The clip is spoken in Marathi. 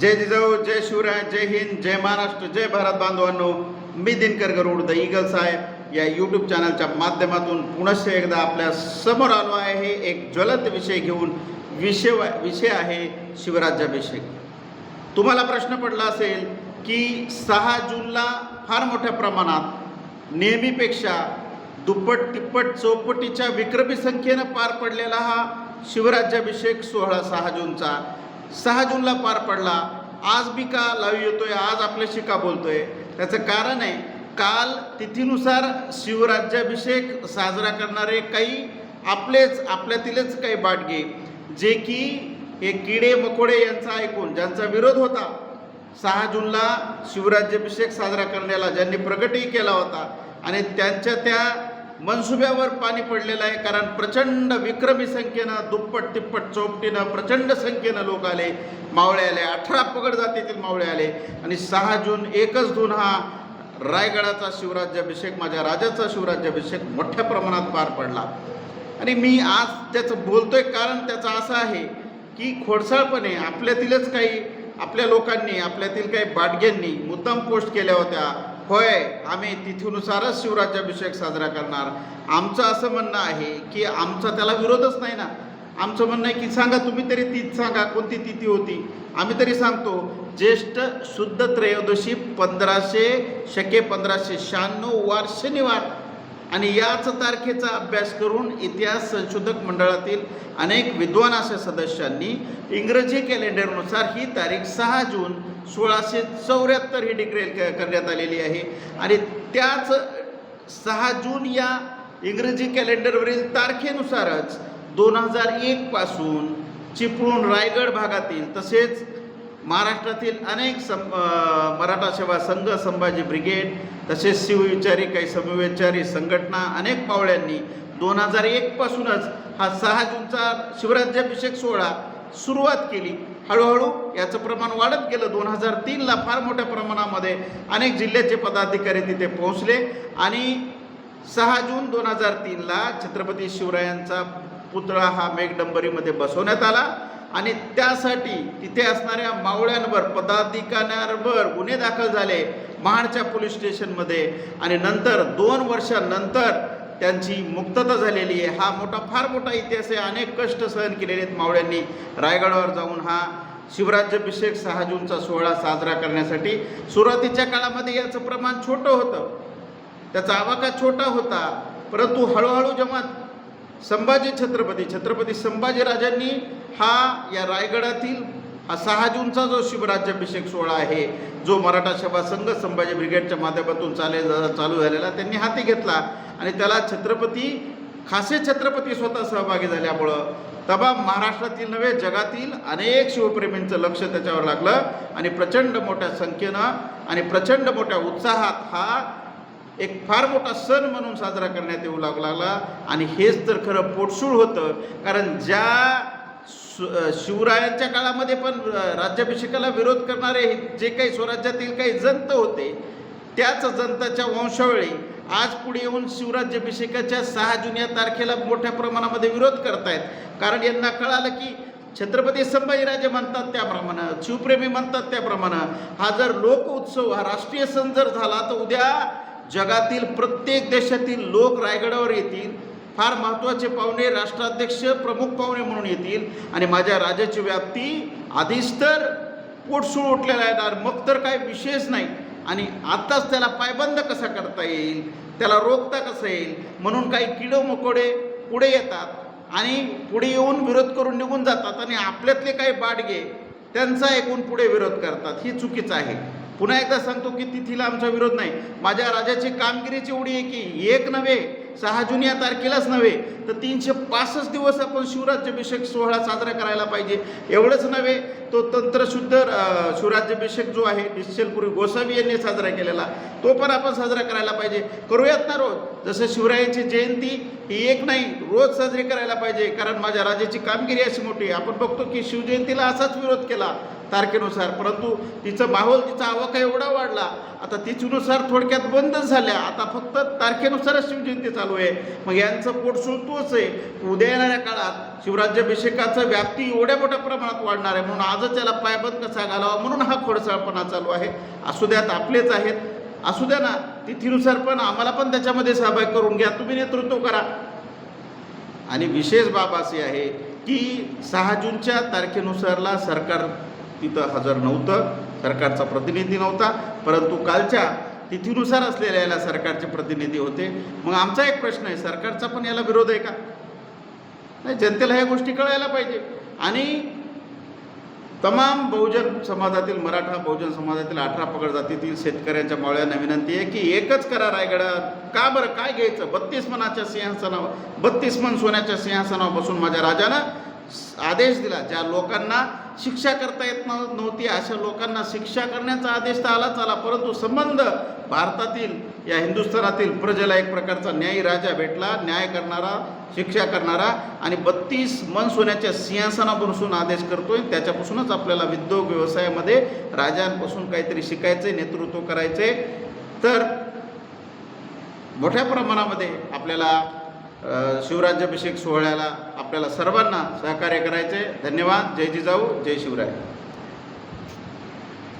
जय जिजाऊ जय शिवराय जय हिंद जय महाराष्ट्र जय भारत बांधवांनो. मी दिनकर गरुड द इगल साहेब या यूट्यूब चॅनलच्या माध्यमातून पुनश्च एकदा आपल्यासमोर आलो आहे. एक ज्वलंत विषय घेऊन विषय विषय आहे शिवराज्याभिषेक. तुम्हाला प्रश्न पडला असेल की सहा जूनला फार मोठ्या प्रमाणात नेहमीपेक्षा दुप्पट तिप्पट चौपटीच्या विक्रमी संख्येनं पार पडलेला हा शिवराज्याभिषेक सोहळा सहा जूनचा. सहा जूनला पार पडला. आज बी का लाईव्ह येतोय आज आपल्याशी का बोलतोय? त्याचं कारण आहे काल तिथीनुसार शिवराज्याभिषेक साजरा करणारे काही आपलेच आपल्यातीलच काही बाटगे जे की हे किडे मकोडे यांचा ऐकून ज्यांचा विरोध होता सहा जूनला शिवराज्याभिषेक साजरा करण्याला ज्यांनी प्रगटही केला होता आणि त्यांच्या त्या मनसुब्यावर पाणी पडलेलं आहे कारण प्रचंड विक्रमी संख्येनं दुप्पट तिप्पट चौपटीनं प्रचंड संख्येनं लोक आले. मावळे आले अठरा पगड जातीतील मावळे आले. आणि सहा जून एकच जून हा रायगडाचा शिवराज्याभिषेक माझ्या राजाचा शिवराज्याभिषेक मोठ्या प्रमाणात पार पडला. आणि मी आज त्याचं बोलतोय कारण त्याचं असं आहे की खोडसाळपणे आपल्यातीलच काही आपल्या लोकांनी आपल्यातील काही बाटग्यांनी मुद्दाम पोस्ट केल्या होत्या. होय आम्ही तिथीनुसारच शिवराज्याभिषेक साजरा करणार. आमचं असं म्हणणं आहे की आमचा त्याला विरोधच नाही ना. आमचं म्हणणं आहे की सांगा तुम्ही तरी तीच सांगा कोणती तिथी होती? आम्ही तरी सांगतो ज्येष्ठ शुद्ध त्रयोदशी पंधराशे शके पंधराशे शहाण्णव वार शनिवार आणि याच तारखेचा अभ्यास करून इतिहास संशोधक मंडळातील अनेक विद्वान अशा सदस्यांनी इंग्रजी कॅलेंडरनुसार ही तारीख सहा जून सोळाशे चौऱ्याहत्तर ही डिक्लेअर क- करण्यात आलेली आहे. आणि त्याच सहा जून या इंग्रजी कॅलेंडरवरील तारखेनुसारच दोन हजार एकपासून चिपळूण रायगड भागातील तसेच महाराष्ट्रातील अनेक सं मराठा सेवा संघ संभाजी ब्रिगेड तसेच शिवविचारी काही समविचारी संघटना अनेक पावळ्यांनी दोन हजार एकपासूनच हा सहा जूनचा शिवराज्याभिषेक सोहळा सुरुवात केली. हळूहळू याचं प्रमाण वाढत गेलं. दोन हजार तीनला फार मोठ्या प्रमाणामध्ये अनेक जिल्ह्याचे पदाधिकारी तिथे पोहोचले आणि सहा जून दोन हजार तीनला छत्रपती शिवरायांचा पुतळा हा मेघडंबरीमध्ये बसवण्यात आला. आणि त्यासाठी तिथे असणाऱ्या मावळ्यांवर पदाधिकाऱ्यांवर गुन्हे दाखल झाले महाडच्या पोलीस स्टेशनमध्ये. आणि नंतर दोन वर्षानंतर त्यांची मुक्तता झालेली आहे. हा मोठा फार मोठा इतिहास आहे. अनेक कष्ट सहन केलेले आहेत मावळ्यांनी. रायगडावर जाऊन हा शिवराज्याभिषेक सहा जूनचा सोहळा साजरा करण्यासाठी सुरुवातीच्या काळामध्ये याचं प्रमाण छोटं होतं. त्याचा आवाका छोटा होता. परंतु हळूहळू जेव्हा संभाजी छत्रपती छत्रपती संभाजीराजांनी हा या रायगडातील हा सहा जूनचा जो शिवराज्याभिषेक सोहळा आहे जो मराठा सेवा संघ संभाजी ब्रिगेडच्या माध्यमातून चाले चालू झालेला त्यांनी हाती घेतला आणि त्याला छत्रपती खासे छत्रपती स्वतः सहभागी झाल्यामुळं तबा महाराष्ट्रातील नव्हे जगातील अनेक शिवप्रेमींचं लक्ष त्याच्यावर लागलं आणि प्रचंड मोठ्या संख्येनं आणि प्रचंड मोठ्या उत्साहात हा एक फार मोठा सण म्हणून साजरा करण्यात येऊ लागला. आणि हेच तर खरं पोटसूळ होतं कारण ज्या शिवरायांच्या काळामध्ये पण राज्याभिषेकाला विरोध करणारे जे काही स्वराज्यातील काही जंत होते त्याच जंताच्या वंशावळी आज पुढे येऊन शिवराज्याभिषेकाच्या सहा जून या तारखेला मोठ्या प्रमाणामध्ये विरोध करतायत. कारण यांना कळालं की छत्रपती संभाजीराजे म्हणतात त्याप्रमाणे शिवप्रेमी म्हणतात त्याप्रमाणे हा जर लोक उत्सव हा राष्ट्रीय सण जर झाला तर उद्या जगातील प्रत्येक देशातील लोक रायगडावर येतील फार महत्त्वाचे पाहुणे राष्ट्राध्यक्ष प्रमुख पाहुणे म्हणून येतील. आणि माझ्या राजाची व्याप्ती आधीच तर पोटसूळ उठलेला येणार मग तर काय विशेष नाही. आणि आत्ताच त्याला पायबंद कसा करता येईल? त्याला रोखता कसं येईल? म्हणून काही किडो मकोडे पुढे येतात आणि पुढे येऊन विरोध करून निघून जातात आणि आपल्यातले काही बाडगे त्यांचा ऐकून पुढे विरोध करतात. ही चुकीचं आहे. पुन्हा एकदा सांगतो की तिथीला आमचा विरोध नाही. माझ्या राजाची कामगिरीची एवढी आहे की एक नव्हे सहा जून या तारखेलाच नव्हे तर तीनशे पासष्ट दिवस आपण शिवराज्याभिषेक सोहळा साजरा करायला पाहिजे. एवढंच नव्हे तो तंत्रशुद्ध शिवराज्यभिषेक शिवराज्याभिषेक जो आहे निश्चलपुरी गोसावी यांनी साजरा केलेला तो पण आपण साजरा करायला पाहिजे. करूयात ना रोज? जसं शिवरायांची जयंती ही एक नाही रोज साजरी करायला पाहिजे कारण माझ्या राजाची कामगिरी अशी मोठी आपण बघतो की शिवजयंतीला असाच विरोध केला तारखेनुसार परंतु तिचं माहोल तिचा आवाका एवढा वाढला आता तिच्यानुसार थोडक्यात बंदच झाल्या. आता फक्त तारखेनुसारच शिवजयंती चालू आहे. मग यांचं पोट तोच आहे. उद्या येणाऱ्या काळात शिवराज्याभिषेकाचा व्याप्ती एवढ्या मोठ्या प्रमाणात वाढणार आहे म्हणून आजच त्याला पायबंद कसा घालावा म्हणून हा खोडसाळपणा चालू आहे. असू द्यात आपलेच आहेत असू द्या ना. तिथीनुसार पण आम्हाला पण त्याच्यामध्ये सहभाग करून घ्या. तुम्ही नेतृत्व करा. आणि विशेष बाब अशी आहे की सहा जूनच्या तारखेनुसारला सरकार तिथं हजर नव्हतं सरकारचा प्रतिनिधी नव्हता परंतु कालच्या तिथीनुसार असलेल्या याला सरकारचे प्रतिनिधी होते. मग आमचा एक प्रश्न आहे सरकारचा पण याला विरोध आहे का? नाही जनतेला ह्या गोष्टी कळायला पाहिजे. आणि तमाम बहुजन समाजातील मराठा बहुजन समाजातील अठरा पगड जातीतील शेतकऱ्यांच्या मावळ्यांना विनंती आहे की एकच करा रायगडात का बरं? काय घ्यायचं? बत्तीस मनाच्या सिंहासनावर बत्तीस मन सोन्याच्या सिंहासनावर बसून माझ्या राजानं आदेश दिला. ज्या लोकांना शिक्षा करता येत नव्हती अशा लोकांना शिक्षा करण्याचा आदेश तर आलाच आला. परंतु संबंध भारतातील या हिंदुस्थानातील प्रजेला एक प्रकारचा न्यायी राजा भेटला न्याय करणारा शिक्षा करणारा आणि बत्तीस मन सोन्याच्या सिंहासनापासून आदेश करतोय. त्याच्यापासूनच आपल्याला उद्योग व्यवसायामध्ये राजांपासून काहीतरी शिकायचे नेतृत्व करायचे तर मोठ्या प्रमाणामध्ये आपल्याला शिवराज्याभिषेक सोहळ्याला आपल्याला सर्वांना सहकार्य करायचे धन्यवाद. जय जिजाऊ. जय शिवराय.